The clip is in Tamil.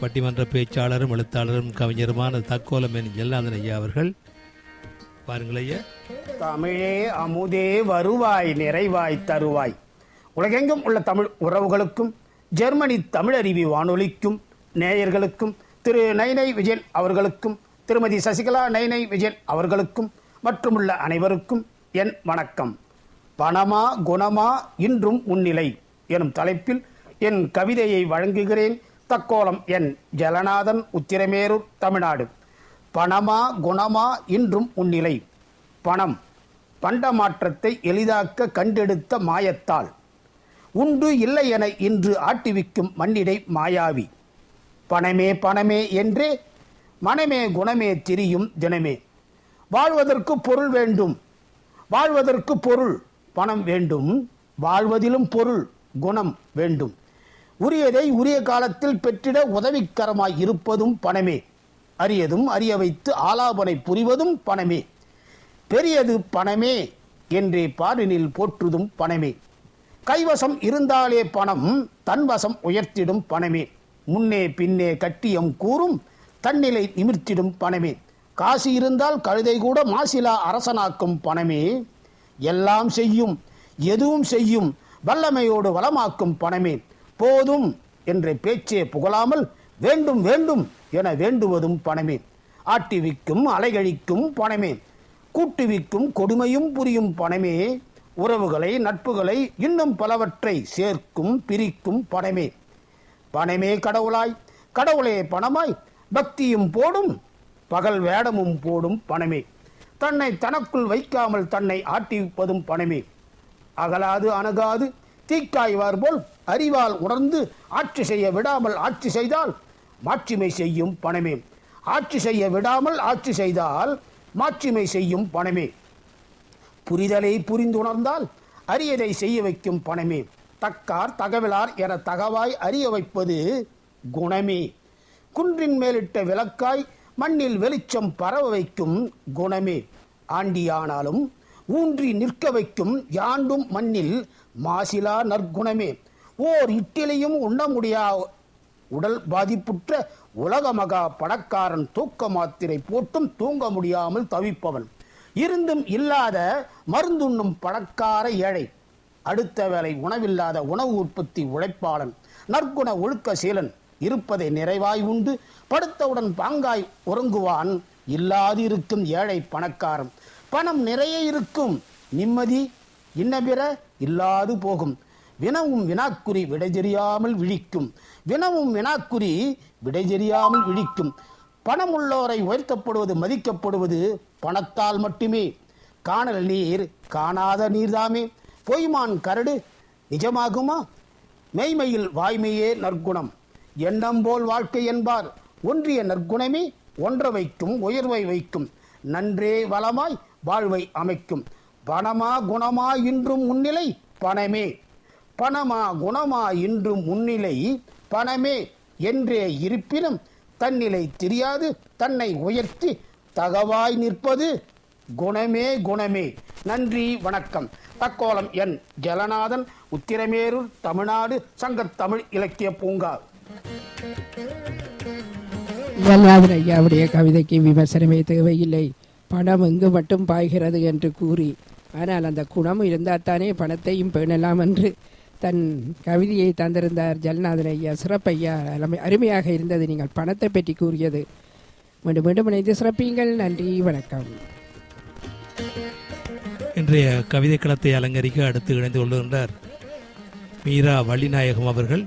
பட்டிமன்ற பேச்சாளரும் எழுத்தாளரும் கவிஞருமான தக்கோலம் என் ஜெல்லாதன் ஐயா அவர்கள். பாருங்கள் ஐயா. தமிழே அமுதே வருவாய் நிறைவாய் தருவாய். உலகெங்கும் உள்ள தமிழ் உறவுகளுக்கும் ஜெர்மனி தமிழருவி வானொலிக்கும் நேயர்களுக்கும் திரு நைனை விஜயன் அவர்களுக்கும் திருமதி சசிகலா நைனை விஜயன் அவர்களுக்கும் மற்றும் உள்ள அனைவருக்கும் என் வணக்கம். பணமா குணமா இன்றும் முன்னிலை எனும் தலைப்பில் என் கவிதையை வழங்குகிறேன். தக்கோலம் என் ஜலநாதன் உத்திரமேரூர் தமிழ்நாடு. பணமா குணமா இன்றும் உன்னிலை. பணம் பண்ட மாற்றத்தை எளிதாக்க கண்டெடுத்த மாயத்தால். உண்டு இல்லை என இன்று ஆட்டிவிக்கும் மண்ணிடை மாயாவி. பணமே பணமே என்றே மனமே குணமே திரியும் தினமே. வாழ்வதற்கு பொருள் வேண்டும். வாழ்வதற்கு பொருள் பணம் வேண்டும். வாழ்வதிலும் பொருள் குணம் வேண்டும். உரியதை உரிய காலத்தில் பெற்றிட உதவிக்கரமாய் இருப்பதும் பணமே. அரியதும் அறிய வைத்து ஆலாபனை புரிவதும் பணமே. பெரியது பணமே என்றே பாரினில் போற்றுதும் பணமே. கைவசம் இருந்தாலே பணம் தன்வசம் உயர்த்திடும் பணமே. முன்னே பின்னே கட்டியம் கூறும் தன்னிலை நிமிர்த்திடும் பணமே. காசு இருந்தால் கழுதை கூட மாசிலா அரசனாக்கும் பணமே. எல்லாம் செய்யும் எதுவும் செய்யும் வல்லமையோடு வளமாக்கும் பணமே. போதும் என்ற பேச்சே புகழாமல் வேண்டும் வேண்டும் என வேண்டுவதும் பணமே. ஆட்டிவிக்கும் அலைகழிக்கும் பணமே. கூட்டுவிக்கும் கொடுமையும் புரியும் பணமே. உறவுகளை நட்புகளை இன்னும் பலவற்றை சேர்க்கும் பிரிக்கும் பணமே. பணமே கடவுளாய் கடவுளே பணமாய் பக்தியும் போடும் பகல் வேடமும் போடும் பணமே. தன்னை தனக்குள் வைக்காமல் தன்னை ஆட்டிவிப்பதும் பணமே. அகலாது அணுகாது தீக்காய்வார் போல் அறிவால் உணர்ந்து ஆட்சி செய்ய விடாமல் ஆட்சி செய்தால் மாட்சிமை செய்யும் பணமே ஆட்சி செய்ய விடாமல் ஆட்சி செய்தால் மாட்சிமை செய்யும் பணமே புரிதலை புரிந்துணர்ந்தால் அரியதை செய்ய வைக்கும் பணமே தக்கார் தகவலார் என தகவாய் அறிய வைப்பது குணமே. குன்றின் மேலிட்ட விளக்காய் மண்ணில் வெளிச்சம் பரவ வைக்கும் குணமே. ஆண்டியானாலும் ஊன்றி நிற்க வைக்கும் யாண்டும் மண்ணில் மாசிலா நற்குணமே. ஓர் இட்டிலையும் உண்ண முடியா உடல் பாதிப்புற்ற உலக மகா பணக்காரன் தூக்க மாத்திரை போட்டும் தூங்க முடியாமல் தவிப்பவன். இருந்தும் இல்லாத மருந்துண்ணும் பணக்கார ஏழை. அடுத்த வேளை உணவில்லாத உணவு உற்பத்தி உழைப்பாளன். நற்குண ஒழுக்க சீலன் இருப்பதை நிறைவாய் உண்டு. படுத்தவுடன் பாங்காய் உறங்குவான். இல்லாது இருக்கும் ஏழை பணக்காரன். பணம் நிறைய இருக்கும். நிம்மதி இன்னபிற இல்லாது போகும். வினவும் வினாக்குறி விடைஜெறியாமல் விழிக்கும். வினவும் வினாக்குறி விடைஜெறியாமல் விழிக்கும். பணம் உள்ளோரை உயர்த்தப்படுவது மதிக்கப்படுவது பணத்தால் மட்டுமே. காணல் நீர் காணாத நீர்தாமே. பொய்மான் கரடு நிஜமாகுமா? மெய்மையில் வாய்மையே நற்குணம். எண்ணம் போல் வாழ்க்கை என்பார். ஒன்றிய நற்குணமே ஒன்ற வைக்கும் உயர்வை வைக்கும். நன்றே வளமாய் வாழ்வை அமைக்கும். பணமா குணமா இன்றும் முன்னிலை பணமே. பணமா குணமா இன்றும் முன்னிலை பணமே என்றே இருப்பினும் தன்னிலை தெரியாது தன்னை உயர்த்தி தகவாய் நிற்பது குணமே குணமே. நன்றி வணக்கம். தக்கோலம் என் ஜலநாதன் உத்திரமேரூர் தமிழ்நாடு சங்கத்தமிழ் இலக்கிய பூங்கா. ஜலநாதன் ஐயாவுடைய கவிதைக்கு விமர்சனமே தேவையில்லை. பணம் எங்கு மட்டும் பாய்கிறது என்று கூறி ஆனால் அந்த குணம் இருந்தால் தானே பணத்தையும் பேணலாம் என்று தன் கவிதையை தந்திருந்தார் ஜல்நாதன் ஐயா சிறப்பையா அருமை- அருமையாக இருந்தது நீங்கள் பணத்தை பற்றி கூறியது. மீண்டும் மீண்டும் இணைந்து சிறப்பீங்கள். நன்றி வணக்கம். இன்றைய கவிதை களத்தை அலங்கரிக்க அடுத்து இணைந்து கொள்கின்றார் மீரா வள்ளிநாயகம் அவர்கள்.